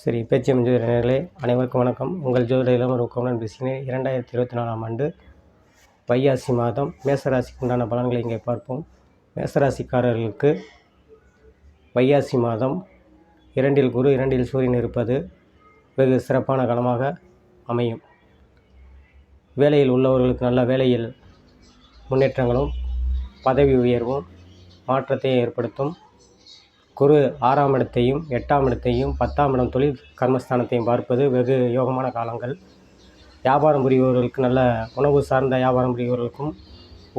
சரி பேச்சியம் ஜோதிடர்களே அனைவருக்கும் வணக்கம். உங்கள் ஜோதிட இளமர் கோமலன் பேசுகிறேன் இரண்டாயிரத்தி இருபத்தி நாலாம் ஆண்டு வைகாசி மாதம் மேசராசிக்கு உண்டான பலன்களை இங்கே பார்ப்போம். மேசராசிக்காரர்களுக்கு வைகாசி மாதம் இரண்டில் குரு இரண்டில் சூரியன் இருப்பது வெகு சிறப்பான காலமாக அமையும். வேலையில் உள்ளவர்களுக்கு நல்ல வேலையில் முன்னேற்றங்களும் பதவி உயர்வும் மாற்றத்தை ஏற்படுத்தும். குரு ஆறாம் இடத்தையும் எட்டாம் இடத்தையும் பத்தாம் இடம் தொழில் கர்மஸ்தானத்தையும் பார்ப்பது வெகு யோகமான காலங்கள். வியாபாரம் புரிபவர்களுக்கு நல்ல உணவு சார்ந்த வியாபாரம் புரிபவர்களுக்கும்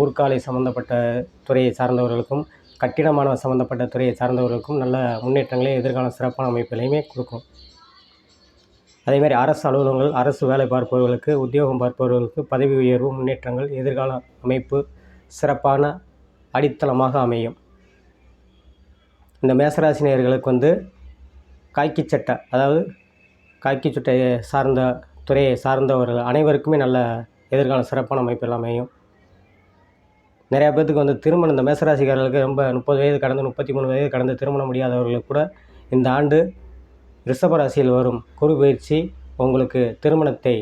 ஊர்காலை சம்மந்தப்பட்ட துறையை சார்ந்தவர்களுக்கும் கட்டிடமான சம்மந்தப்பட்ட துறையை சார்ந்தவர்களுக்கும் நல்ல முன்னேற்றங்களே எதிர்கால சிறப்பான அமைப்புகளையுமே கொடுக்கும். அதேமாதிரி அரசு அலுவலகங்கள் அரசு வேலை பார்ப்பவர்களுக்கு உத்தியோகம் பார்ப்பவர்களுக்கு பதவி உயர்வு முன்னேற்றங்கள் எதிர்கால அமைப்பு சிறப்பான அடித்தளமாக அமையும். இந்த மேசராசி நேயர்களுக்கு வந்து காக்கி சட்டை அதாவது காக்கி சட்டையை சார்ந்த துறையை சார்ந்தவர்கள் அனைவருக்குமே நல்ல எதிர்கால சிறப்பான அமைப்பு எல்லாம் அமையும். நிறையா பேர்த்துக்கு வந்து திருமணம் இந்த மேசராசிக்காரர்களுக்கு ரொம்ப முப்பது வயது கடந்து முப்பத்தி மூணு வயது கடந்து திருமணம் முடியாதவர்களுக்கு கூட இந்த ஆண்டு ரிஷபராசியில் வரும் குரு பயிற்சி உங்களுக்கு திருமணத்தை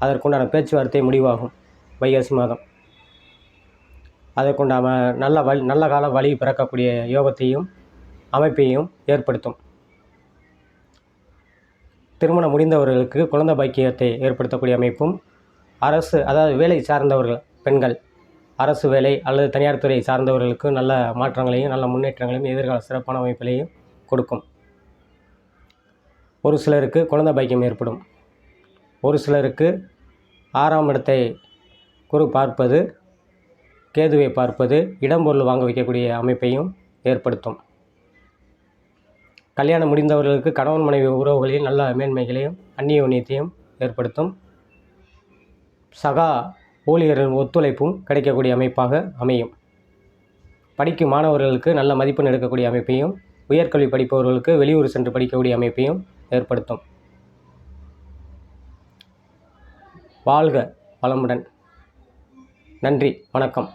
அதற்குண்டான பேச்சுவார்த்தை முடிவாகும் வைகாசி மாதம். அதற்குண்டான நல்ல வழி நல்ல கால வழி பிறக்கக்கூடிய யோகத்தையும் அமைப்பையும் ஏற்படுத்தும். திருமணம் முடிந்தவர்களுக்கு குழந்தை பாக்கியத்தை ஏற்படுத்தக்கூடிய அமைப்பும் அரசு அதாவது வேலை சார்ந்தவர்கள் பெண்கள் அரசு வேலை அல்லது தனியார் துறை சார்ந்தவர்களுக்கு நல்ல மாற்றங்களையும் நல்ல முன்னேற்றங்களையும் எதிர்கால சிறப்பான அமைப்புகளையும் கொடுக்கும். ஒரு சிலருக்கு குழந்தை பாக்கியம் ஏற்படும். ஒரு சிலருக்கு ஆறாம் இடத்தை குரு பார்ப்பது கேதுவை பார்ப்பது இடம்பொருள் வாங்க வைக்கக்கூடிய அமைப்பையும் ஏற்படுத்தும். கல்யாணம் முடிந்தவர்களுக்கு கணவன் மனைவி உறவுகளையும் நல்ல மேன்மைகளையும் அந்நியோன்யத்தையும் ஏற்படுத்தும். சகா ஊழியர்களின் ஒத்துழைப்பும் கிடைக்கக்கூடிய அமைப்பாக அமையும். படிக்கும் மாணவர்களுக்கு நல்ல மதிப்பெண் எடுக்கக்கூடிய அமைப்பையும் உயர்கல்வி படிப்பவர்களுக்கு வெளியூர் சென்று படிக்கக்கூடிய அமைப்பையும் ஏற்படுத்தும். வாழ்க வளமுடன். நன்றி. வணக்கம்.